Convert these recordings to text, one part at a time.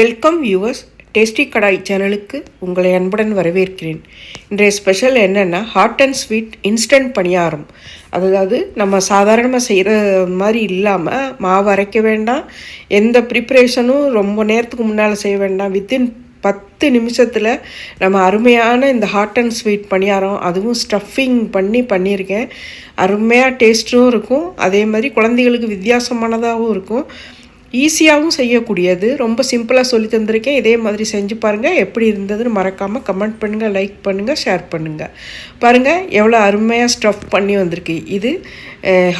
Welcome viewers tasty கடாய் சேனலுக்கு உங்களை அன்புடன் வரவேற்கிறேன். இன்றைய ஸ்பெஷல் என்னென்னா hot and sweet instant paniyaram. அதாவது நம்ம சாதாரணமாக செய்கிற மாதிரி இல்லாமல் மாவு அரைக்க வேண்டாம். எந்த ப்ரிப்ரேஷனும் ரொம்ப நேரத்துக்கு முன்னால் செய்ய வேண்டாம். வித்தின் பத்து நிமிஷத்தில் நம்ம அருமையான இந்த ஹாட் அண்ட் ஸ்வீட் பணியாரம் அதுவும் ஸ்டஃபிங் பண்ணி பண்ணியிருக்கேன். அருமையாக டேஸ்ட்டும் இருக்கும். அதே மாதிரி குழந்தைகளுக்கு வித்தியாசமானதாகவும் இருக்கும். ஈஸியாகவும் செய்யக்கூடியது. ரொம்ப சிம்பிளாக சொல்லி தந்திருக்கேன். இதே மாதிரி செஞ்சு பாருங்கள் எப்படி இருந்ததுன்னு மறக்காமல் கமெண்ட் பண்ணுங்கள் லைக் பண்ணுங்கள் ஷேர் பண்ணுங்கள் பாருங்கள் எவ்வளோ அருமையாக ஸ்டஃப் பண்ணி வந்திருக்கு. இது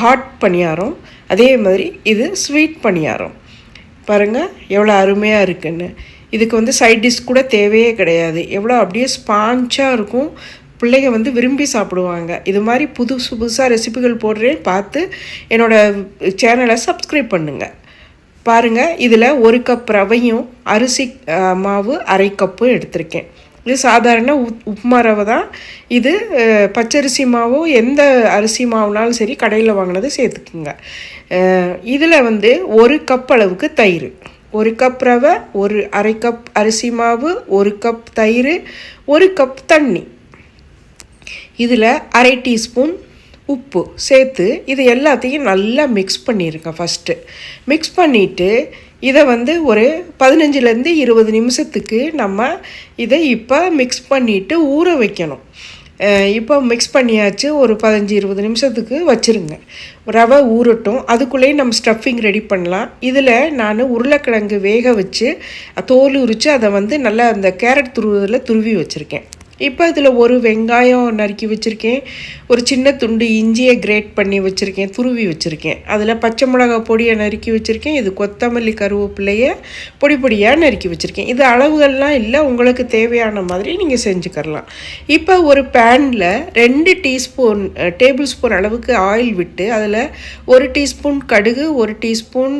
ஹாட் பணியாரம். அதே மாதிரி இது ஸ்வீட் பணியாரம். பாருங்கள் எவ்வளோ அருமையாக இருக்குன்னு. இதுக்கு வந்து சைட் டிஷ் கூட தேவையே கிடையாது. எவ்வளோ அப்படியே ஸ்பாஞ்சாக இருக்கும். பிள்ளைங்க வந்து விரும்பி சாப்பிடுவாங்க. இது மாதிரி புதுசு புதுசாக ரெசிபிகள் போடுறேன். பார்த்து என்னோடய சேனலை சப்ஸ்கிரைப் பண்ணுங்கள் பாருங்கள் இதில் ஒரு கப் ரவையும் அரிசி மாவு அரை கப்பு எடுத்திருக்கேன். இது சாதாரண உப் உப்புமா ரவை தான். இது பச்சரிசி மாவோ எந்த அரிசி மாவுனாலும் சரி கடையில் வாங்கினது சேர்த்துக்குங்க. இதில் வந்து ஒரு கப் அளவுக்கு தயிர். ஒரு கப் ரவை ஒரு அரை கப் அரிசி மாவு ஒரு கப் தயிர் ஒரு கப் தண்ணி. இதில் அரை டீஸ்பூன் உப்பு சேர்த்து இது எல்லாத்தையும் நல்லா மிக்ஸ் பண்ணியிருக்கேன் ஃபஸ்ட்டு மிக்ஸ் பண்ணிவிட்டு இதை வந்து ஒரு பதினஞ்சுலேருந்து இருபது நிமிஷத்துக்கு நம்ம இதை இப்போ மிக்ஸ் பண்ணிவிட்டு ஊற வைக்கணும். இப்போ மிக்ஸ் பண்ணியாச்சு ஒரு பதினஞ்சு இருபது நிமிஷத்துக்கு வச்சுருங்க. ரவை ஊறட்டும். அதுக்குள்ளேயே நம்ம ஸ்டஃபிங் ரெடி பண்ணலாம். இதில் நான் உருளைக்கிழங்கு வேக வச்சு தோல் உரித்து அதை வந்து நல்லா அந்த கேரட் துருவதில் துருவி வச்சுருக்கேன். இப்போ அதில் ஒரு வெங்காயம் நறுக்கி வச்சுருக்கேன். ஒரு சின்ன துண்டு இஞ்சியை கிரேட் பண்ணி வச்சுருக்கேன் துருவி வச்சுருக்கேன். அதில் பச்சை மிளகா பொடியை நறுக்கி வச்சுருக்கேன். இது கொத்தமல்லி கருவேப்பிலையை பொடி பொடியாக நறுக்கி வச்சுருக்கேன். இது அளவுகள்லாம் இல்லை உங்களுக்கு தேவையான மாதிரி நீங்கள் செஞ்சுக்கரலாம் இப்போ ஒரு பேனில் ரெண்டு டீஸ்பூன் டேபிள் ஸ்பூன் அளவுக்கு ஆயில் விட்டு அதில் ஒரு டீஸ்பூன் கடுகு ஒரு டீஸ்பூன்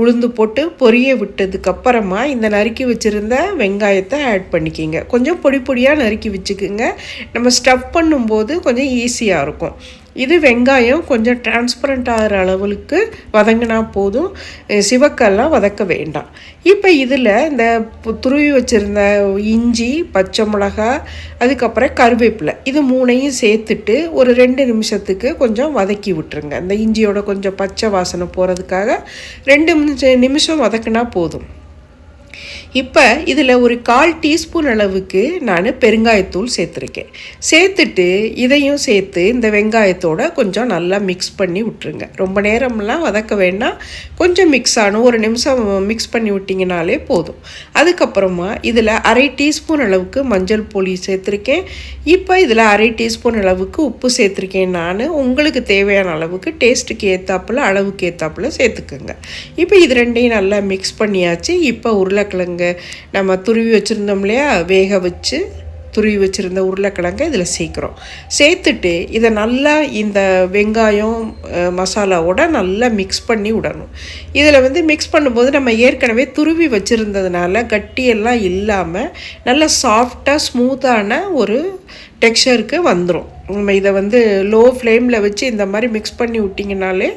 உளுந்து போட்டு பொரிய விட்டதுக்கப்புறமா இந்த நறுக்கி வச்சுருந்த வெங்காயத்தை ஆட் பண்ணிக்கிங்க. கொஞ்சம் பொடி பொடியாக நறுக்கி வச்சுக்குங்க. நம்ம ஸ்டஃப் பண்ணும்போது கொஞ்சம் ஈஸியாக இருக்கும். இது வெங்காயம் கொஞ்சம் டிரான்ஸ்பரண்ட் ஆகிற அளவுக்கு வதங்கினா போதும். சிவக்கெல்லாம் வதக்க வேண்டாம். இப்போ இதில் இந்த துருவி வச்சுருந்த இஞ்சி பச்சை மிளகா அதுக்கப்புறம் கருவேப்பிலை இது மூணையும் சேர்த்துட்டு ஒரு ரெண்டு நிமிஷத்துக்கு கொஞ்சம் வதக்கி விட்டுருங்க. இந்த இஞ்சியோட கொஞ்சம் பச்சை வாசனை போகிறதுக்காக ரெண்டு நிமிஷம் வதக்குனா போதும். இப்போ இதில் ஒரு கால் டீஸ்பூன் அளவுக்கு நான் பெருங்காயத்தூள் சேர்த்துருக்கேன். சேர்த்துட்டு இதையும் சேர்த்து இந்த வெங்காயத்தோட கொஞ்சம் நல்லா மிக்ஸ் பண்ணி விட்டுருங்க. ரொம்ப நேரம்லாம் வதக்க வேண்டாம். கொஞ்சம் மிக்ஸ் ஆகணும் ஒரு நிமிஷம் மிக்ஸ் பண்ணி விட்டிங்கனாலே போதும். அதுக்கப்புறமா இதில் அரை டீஸ்பூன் அளவுக்கு மஞ்சள் பொடி சேர்த்துருக்கேன். இப்போ இதில் அரை டீஸ்பூன் அளவுக்கு உப்பு சேர்த்துருக்கேன் நான். உங்களுக்கு தேவையான அளவுக்கு டேஸ்ட்டுக்கு ஏற்றாப்புல அளவுக்கு ஏற்றாப்புல சேர்த்துக்கோங்க. இப்போ இது ரெண்டையும் நல்லா மிக்ஸ் பண்ணியாச்சு. இப்போ உருளைக்கிழங்கு நம்ம துருவி வச்சுருந்தோம் இல்லையா? வேக வச்சு துருவி வச்சுருந்த உருளைக்கிழங்கை இதில் சேர்க்குறோம். சேர்த்துட்டு இதை நல்லா இந்த வெங்காயம் மசாலாவோட நல்லா மிக்ஸ் பண்ணி விடணும். இதில் வந்து மிக்ஸ் பண்ணும்போது நம்ம ஏற்கனவே துருவி வச்சுருந்ததுனால கட்டியெல்லாம் இல்லாமல் நல்லா சாஃப்டாக ஸ்மூத்தான ஒரு டெக்ஸ்சருக்கு வந்துடும் இதை வந்து லோ ஃப்ளேமில் வச்சு இந்த மாதிரி மிக்ஸ் பண்ணி விட்டிங்கனாலே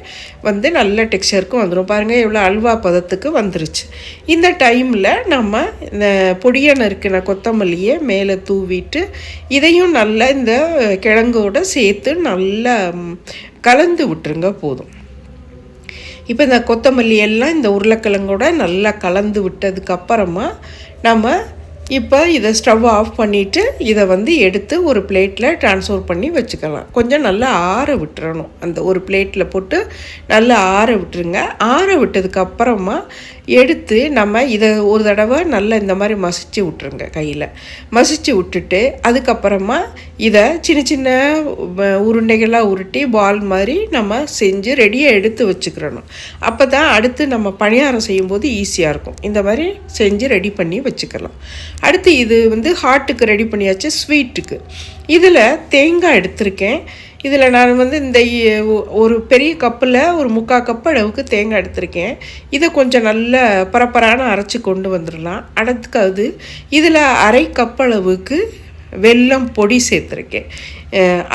வந்து நல்ல டெக்ஸ்சருக்கு வந்துடும் பாருங்கள் எவ்வளோ அல்வா பதத்துக்கு வந்துருச்சு. இந்த டைமில் நம்ம இந்த பொடியை நறுக்கின கொத்தமல்லியை மேலே தூவிட்டு இதையும் நல்லா இந்த கிழங்கோட சேர்த்து நல்லா கலந்து விட்டுருங்க போதும். இப்போ இந்த கொத்தமல்லி எல்லாம் இந்த உருளைக்கிழங்கோட நல்லா கலந்து விட்டதுக்கப்புறமா நம்ம இப்போ இதை ஸ்டவ் ஆஃப் பண்ணிவிட்டு இதை வந்து எடுத்து ஒரு பிளேட்டில் ட்ரான்ஸ்ஃபர் பண்ணி வச்சுக்கலாம். கொஞ்சம் நல்லா ஆற விட்டுறணும். அந்த ஒரு பிளேட்டில் போட்டு நல்லா ஆற விட்டுருங்க. ஆற விட்டதுக்கப்புறமா எடுத்து நம்ம இதை ஒரு தடவை நல்லா இந்த மாதிரி மசிச்சு விட்ருங்க கையில். மசிச்சு விட்டுட்டு அதுக்கப்புறமா இதை சின்ன சின்ன உருண்டைகளாக உருட்டி பால் மாதிரி நம்ம செஞ்சு ரெடியாக எடுத்து வச்சுக்கிறணும். அப்போ தான் அடுத்து நம்ம பணியாரம் செய்யும்போது ஈஸியாக இருக்கும். இந்த மாதிரி செஞ்சு ரெடி பண்ணி வச்சுக்கலாம். அடுத்து இது வந்து ஹார்ட்டுக்கு ரெடி பண்ணியாச்சு ஸ்வீட்டுக்கு இதில் தேங்காய் எடுத்திருக்கேன். இதில் நான் வந்து இந்த ஒரு பெரிய கப்பில் ஒரு முக்கால் கப் அளவுக்கு தேங்காய் எடுத்திருக்கேன். இதை கொஞ்சம் நல்ல பரப்பரான அரைச்சி கொண்டு வந்துடலாம் அடுத்தது இதில் அரை கப் அளவுக்கு வெல்லம் பொடி சேர்த்துருக்கேன்.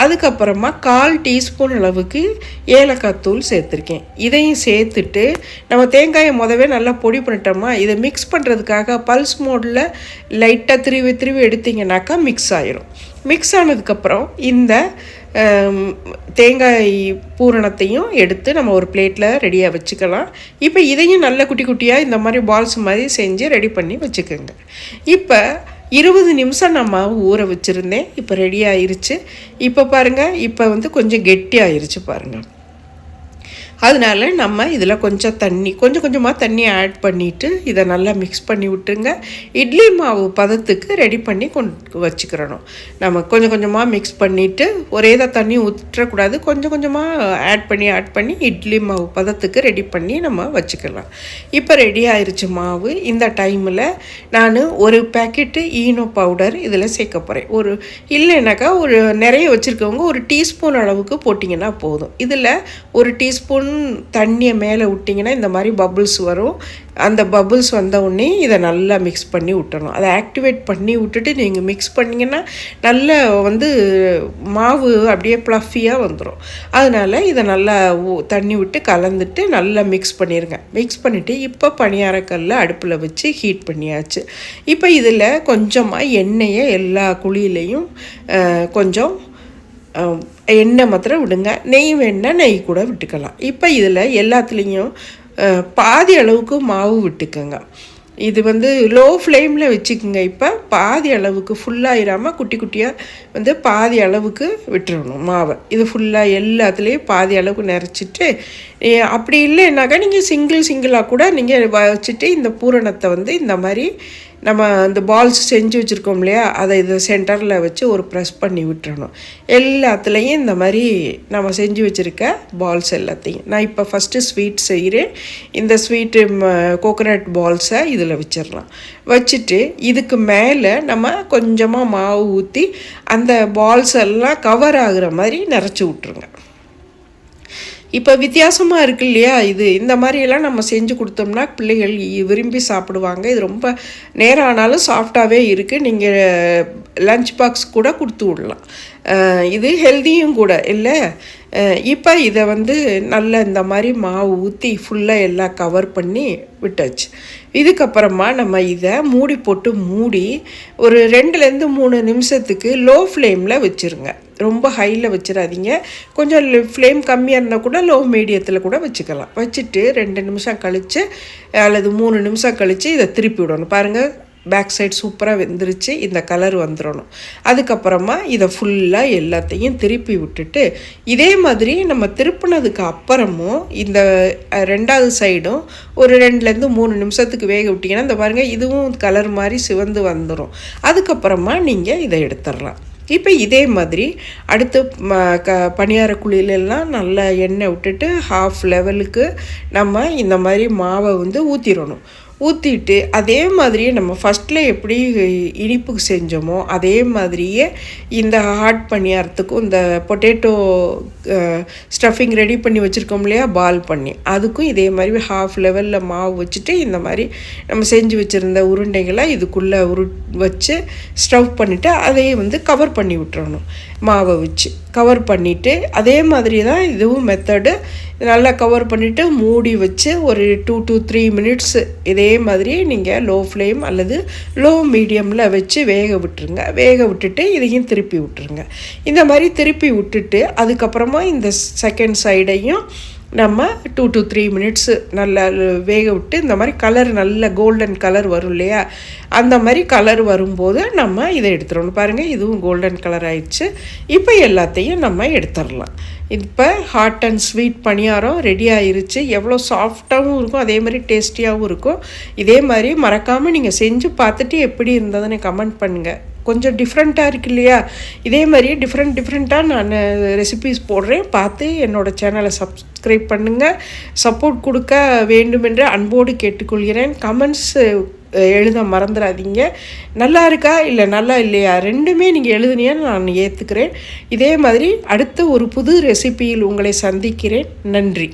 அதுக்கப்புறமா கால் டீஸ்பூன் அளவுக்கு ஏலக்காய் தூள் சேர்த்துருக்கேன். இதையும் சேர்த்துட்டு நம்ம தேங்காயை முதவே நல்லா பொடி பண்ணிட்டோமா இதை மிக்ஸ் பண்ணுறதுக்காக பல்ஸ் மோடில் லைட்டாக திருவி திருவி எடுத்திங்கனாக்கா மிக்ஸ் ஆயிரும். மிக்ஸ் ஆனதுக்கப்புறம் இந்த தேங்காய் பூரணத்தையும் எடுத்து நம்ம ஒரு பிளேட்டில் ரெடியாக வச்சுக்கலாம். இப்போ இதையும் நல்ல குட்டி குட்டியாக இந்த மாதிரி பால்ஸ் மாதிரி செஞ்சு ரெடி பண்ணி வச்சுக்கோங்க. இப்போ இருபது நிமிஷம் நான் மாவு ஊற வச்சுருந்தேன். இப்போ ரெடி ஆயிருச்சு. இப்போ பாருங்கள் இப்போ வந்து கொஞ்சம் கெட்டி ஆயிருச்சு பாருங்கள் அதனால நம்ம இதில் கொஞ்சம் தண்ணி கொஞ்சம் கொஞ்சமாக தண்ணி ஆட் பண்ணிவிட்டு இதை நல்லா மிக்ஸ் பண்ணி விட்டுருங்க. இட்லி மாவு பதத்துக்கு ரெடி பண்ணி கொண்டு வச்சுக்கிறணும். நம்ம கொஞ்சம் கொஞ்சமாக மிக்ஸ் பண்ணிவிட்டு ஒரே தான் தண்ணி ஊற்றக்கூடாது. கொஞ்சம் கொஞ்சமாக ஆட் பண்ணி ஆட் பண்ணி இட்லி மாவு பதத்துக்கு ரெடி பண்ணி நம்ம வச்சுக்கலாம். இப்போ ரெடி ஆயிடுச்சு மாவு. இந்த டைமில் நான் ஒரு பேக்கெட்டு ஈனோ பவுடர் இதில் சேர்க்க போகிறேன் ஒரு இல்லைனாக்கா ஒரு நிறைய வச்சுருக்கவங்க ஒரு டீஸ்பூன் அளவுக்கு போட்டிங்கன்னா போதும். இதில் ஒரு டீஸ்பூன் தண்ணியை மேலே விட்டிங்கன்னா இந்த மாதிரி பபுள்ஸ் வரும். அந்த பபுள்ஸ் வந்த உடனே இதை நல்லா மிக்ஸ் பண்ணி விட்டணும். அதை ஆக்டிவேட் பண்ணி விட்டுட்டு நீங்கள் மிக்ஸ் பண்ணிங்கன்னா நல்லா வந்து மாவு அப்படியே ப்ளஃபியாக வந்துடும் அதனால் இதை நல்லா ஊ- தண்ணி விட்டு கலந்துட்டு நல்லா மிக்ஸ் பண்ணிடுங்க மிக்ஸ் பண்ணிவிட்டு இப்போ பணியாரக்கல்ல அடுப்பில் வச்சு ஹீட் பண்ணியாச்சு. இப்போ இதில் கொஞ்சமாக எண்ணெயை எல்லா குழியிலையும் கொஞ்சம் எண்ணெய் மாத்திரம் விடுங்க. நெய் வேணால் நெய் கூட விட்டுக்கலாம். இப்போ இதில் எல்லாத்துலேயும் பாதி அளவுக்கு மாவு விட்டுக்கோங்க. இது வந்து லோ ஃப்ளேமில் வச்சுக்கோங்க. இப்போ பாதி அளவுக்கு ஃபுல்லாகிடாமல் குட்டி குட்டியாக வந்து பாதி அளவுக்கு விட்டுறணும் மாவை. இது ஃபுல்லாக எல்லாத்துலேயும் பாதி அளவுக்கு நிறச்சிட்டு அப்படி இல்லைன்னாக்கா நீங்கள் சிங்கிள் சிங்கிளாக கூட நீங்கள் வச்சுட்டு இந்த பூரணத்தை வந்து இந்த மாதிரி நம்ம அந்த பால்ஸ் செஞ்சு வச்சுருக்கோம் இல்லையா? அதை இது சென்டரில் வச்சு ஒரு ப்ரெஸ் பண்ணி விட்டுறணும். எல்லாத்துலேயும் இந்த மாதிரி நம்ம செஞ்சு வச்சுருக்க பால்ஸ் எல்லாத்தையும். நான் இப்போ ஃபஸ்ட்டு ஸ்வீட் செய்கிறேன் இந்த ஸ்வீட்டு கோகோனட் பால்ஸை இதில் வச்சிடலாம். வச்சுட்டு இதுக்கு மேலே நம்ம கொஞ்சமாக மாவு ஊற்றி அந்த பால்ஸ் எல்லாம் கவர் ஆகுற மாதிரி நிறச்சி விட்ருங்க இப்போ வித்தியாசமாக இருக்கு இல்லையா இது? இந்த மாதிரியெல்லாம் நம்ம செஞ்சு கொடுத்தோம்னா பிள்ளைகள் விரும்பி சாப்பிடுவாங்க. இது ரொம்ப நேரம் ஆனாலும் சாஃப்டாகவே இருக்குது நீங்கள் லஞ்ச் பாக்ஸ் கூட கொடுத்து விடலாம். இது ஹெல்த்தியும் கூட இல்லை? இப்போ இதை வந்து நல்ல இந்த மாதிரி மாவு ஊற்றி ஃபுல்லாக எல்லாம் கவர் பண்ணி விட்டாச்சு. இதுக்கப்புறமா நம்ம இதை மூடி போட்டு மூடி ஒரு ரெண்டுலேருந்து மூணு நிமிஷத்துக்கு லோ ஃப்ளேமில் வச்சுருங்க. ரொம்ப ஹையில் வச்சிடாதீங்க கொஞ்சம் ஃப்ளேம் கம்மியாக இருந்தால் கூட லோ மீடியத்தில் கூட வச்சுக்கலாம். வச்சுட்டு ரெண்டு நிமிஷம் கழித்து அல்லது மூணு நிமிஷம் கழித்து இதை திருப்பி விடணும். பாருங்கள் பேக் சைடு சூப்பராக வெந்துருச்சு இந்த கலர் வந்துடணும் அதுக்கப்புறமா இதை ஃபுல்லாக எல்லாத்தையும் திருப்பி விட்டுட்டு இதே மாதிரி நம்ம திருப்பினதுக்கு அப்புறமும் இந்த ரெண்டாவது சைடும் ஒரு ரெண்டுலேருந்து மூணு நிமிஷத்துக்கு வேக விட்டிங்கன்னா இந்த பாருங்கள் இதுவும் கலர் மாதிரி சிவந்து வந்துடும் அதுக்கப்புறமா நீங்கள் இதை எடுத்துடலாம் இப்போ இதே மாதிரி அடுத்து க பணியார குழியிலெல்லாம் நல்லா எண்ணெய் விட்டுட்டு ஹாஃப் லெவலுக்கு நம்ம இந்த மாதிரி மாவை வந்து ஊற்றிடணும் ஊற்றிட்டு அதே மாதிரியே நம்ம ஃபஸ்ட்டில் எப்படி இனிப்புக்கு செஞ்சோமோ அதே மாதிரியே இந்த ஹாட் பணியாரத்துக்கும் இந்த பொட்டேட்டோ ஸ்டஃபிங் ரெடி பண்ணி வச்சுருக்கோம் இல்லையா பால் பண்ணி. அதுக்கும் இதே மாதிரி ஹாஃப் லெவலில் மாவு வச்சுட்டு இந்த மாதிரி நம்ம செஞ்சு வச்சுருந்த உருண்டைகளை இதுக்குள்ளே உரு வச்சு ஸ்டவ் பண்ணிவிட்டு அதையே வந்து கவர் பண்ணி விட்டுறணும். மாவை வச்சு கவர் பண்ணிவிட்டு அதே மாதிரி தான் இதுவும் மெத்தடு நல்லா கவர் பண்ணிவிட்டு மூடி வச்சு ஒரு டூ டு த்ரீ மினிட்ஸ் இதே மாதிரி நீங்கள் லோ ஃப்ளேம் அல்லது லோ மீடியமில் வச்சு வேக விட்டுருங்க. வேக விட்டுட்டு இதையும் திருப்பி விட்டுருங்க. இந்த மாதிரி திருப்பி விட்டுட்டு அதுக்கப்புறமா இந்த செகண்ட் சைடையும் நம்ம டூ டு த்ரீ மினிட்ஸு நல்லா வேக விட்டு இந்த மாதிரி கலர் நல்ல கோல்டன் கலர் வரும் இல்லையா? அந்த மாதிரி கலர் வரும்போது நம்ம இதை எடுத்துடணும். பாருங்கள் இதுவும் கோல்டன் கலர் ஆயிடுச்சு. இப்போ எல்லாத்தையும் நம்ம எடுத்துடலாம். இப்போ hot and sweet paniyaram ready ஆயிருச்சு. எவ்வளோ சாஃப்டாகவும் இருக்கும் அதே மாதிரி டேஸ்டியாகவும் இருக்கும். இதே மாதிரி மறக்காமல் நீங்கள் செஞ்சு பார்த்துட்டு எப்படி இருந்ததுன்னு கமெண்ட் பண்ணுங்கள் கொஞ்சம் டிஃப்ரெண்ட்டாக இருக்கு இல்லையா? இதே மாதிரி டிஃப்ரெண்ட் டிஃப்ரெண்ட்டாக நான் ரெசிபீஸ் போடுறேன். பார்த்து என்னோடய சேனலை சப்ஸ்கிரைப் பண்ணுங்கள் சப்போர்ட் கொடுக்க வேண்டுமென்று அன்போடு கேட்டுக்கொள்கிறேன். கமெண்ட்ஸ் எழுத மறந்துடாதீங்க நல்லா இருக்கா இல்லை நல்லா இல்லையா? ரெண்டுமே நீங்கள் எழுதுனீங்கன்னு நான் ஏற்றுக்கிறேன் இதே மாதிரி அடுத்த ஒரு புது ரெசிபியில் உங்களை சந்திக்கிறேன். நன்றி.